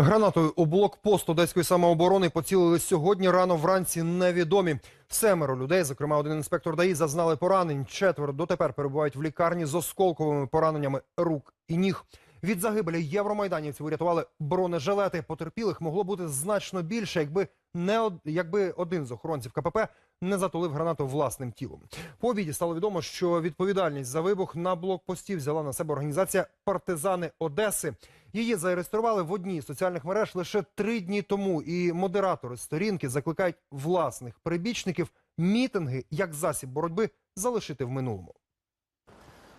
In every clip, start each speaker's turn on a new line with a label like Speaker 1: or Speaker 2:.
Speaker 1: Гранатою у блокпост одеської самооборони поцілили сьогодні рано вранці невідомі. Семеро людей, зокрема один інспектор ДАІ, зазнали поранень. Четверо дотепер перебувають в лікарні з осколковими пораненнями рук і ніг. Від загибелі євромайданівців урятували бронежилети. Потерпілих могло бути значно більше, якби не од... якби один з охоронців КПП не затулив гранату власним тілом. По обіді стало відомо, що відповідальність за вибух на блокпості взяла на себе організація Партизани Одеси. Її зареєстрували в одній з соціальних мереж лише три дні тому. І модератори сторінки закликають власних прибічників мітинги як засіб боротьби залишити в минулому.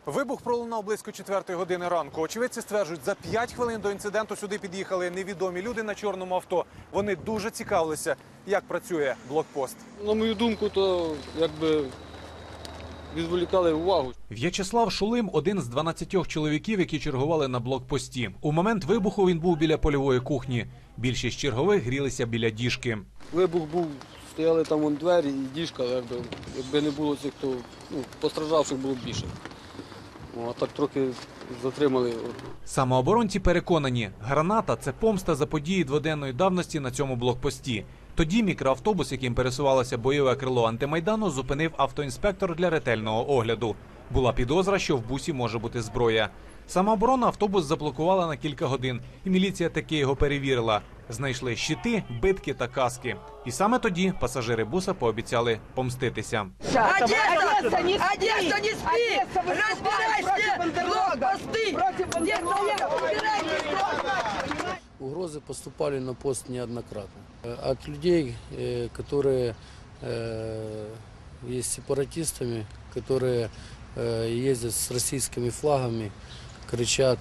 Speaker 2: Вибух пролунав близько четвертої години ранку. Очевидці стверджують, за 5 хвилин до інциденту сюди під'їхали невідомі люди на чорному авто. Вони дуже цікавилися, як працює блокпост.
Speaker 3: На мою думку, то якби відволікали увагу.
Speaker 4: В'ячеслав Шулим один з 12 чоловіків, які чергували на блокпості. У момент вибуху він був біля польової кухні. Більшість чергових грілися біля діжки.
Speaker 3: Вибух був, стояли там вон двері і діжка, якби, якби не було цих, то ну, постраждавших було б більше. Ну, а так трохи затримали.
Speaker 4: Самооборонці переконані, граната це помста за події дводенної давності на цьому блокпості. Тоді мікроавтобус, яким пересувалося бойове крило антимайдану, зупинив автоінспектор для ретельного огляду. Була підозра, що в бусі може бути зброя. Самооборона автобус заблокувала на кілька годин, і міліція таки його перевірила. Знайшли щити, битки та каски. І саме тоді пасажири буса пообіцяли помститися.
Speaker 5: Одесса!
Speaker 6: Одесса, не спи!
Speaker 5: Одесса, не спи!
Speaker 6: Одесса, выступай
Speaker 5: Разбирай
Speaker 6: против
Speaker 5: все
Speaker 6: Бандерлога!
Speaker 5: блокпосты!
Speaker 6: Против
Speaker 5: Где
Speaker 6: Бандерлога!
Speaker 5: убирай блокпосты!
Speaker 3: Угрозы поступали на пост неоднократно. Э, От людей, э, которые э, есть сепаратистами, которые э, ездят с российскими флагами, кричат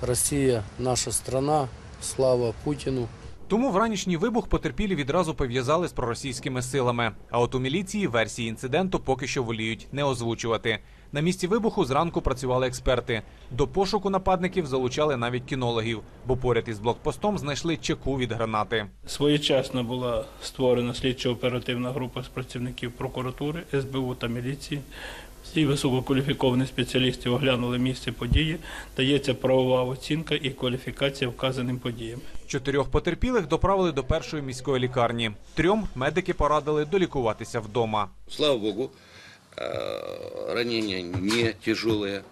Speaker 3: «Россия – наша страна», «Слава Путину».
Speaker 4: Тому вранішній вибух потерпілі відразу пов'язали з проросійськими силами. А от у міліції версії інциденту поки що воліють не озвучувати. На місці вибуху зранку працювали експерти. До пошуку нападників залучали навіть кінологів, бо поряд із блокпостом знайшли чеку від гранати.
Speaker 7: Своєчасно була створена слідчо-оперативна група з працівників прокуратури, СБУ та міліції. Всі висококваліфіковані спеціалісти оглянули місце події. Дається правова оцінка і кваліфікація вказаним подіям.
Speaker 4: Чотирьох потерпілих доправили до першої міської лікарні. Трьом медики порадили долікуватися вдома.
Speaker 8: Слава богу, ранения не тяжелые.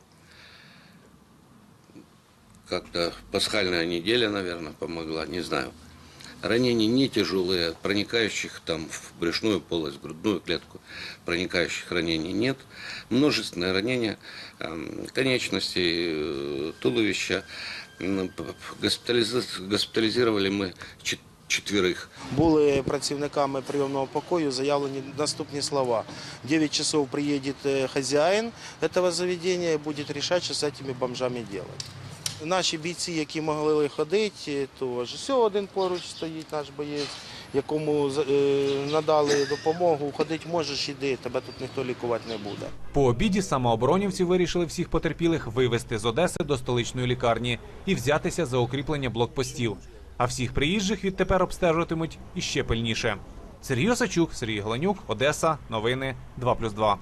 Speaker 8: Как-то пасхальная неделя, наверное, помогла, не знаю. Ранения не тяжелые, проникающих там в брюшную полость, в грудную клетку, проникающих ранений нет. Множественные ранения эм, конечностей, э, туловища. Госпитализировали мы четверых.
Speaker 9: Були працівниками прийомного покою заявлені наступні слова. В 9 часов приедет э, хозяин этого заведения и будет решать, что с этими бомжами делать. Наші бійці, які могли ходити, то ж все один поруч стоїть наш боєць, якому е, надали допомогу. Ходити можеш, іди, тебе тут ніхто лікувати не буде.
Speaker 4: По обіді самооборонівці вирішили всіх потерпілих вивезти з Одеси до столичної лікарні і взятися за укріплення блокпостів. А всіх приїжджих відтепер обстежуватимуть іще пильніше. Сергій Осачук, Сергій Гланюк, Одеса. Новини 2+,2.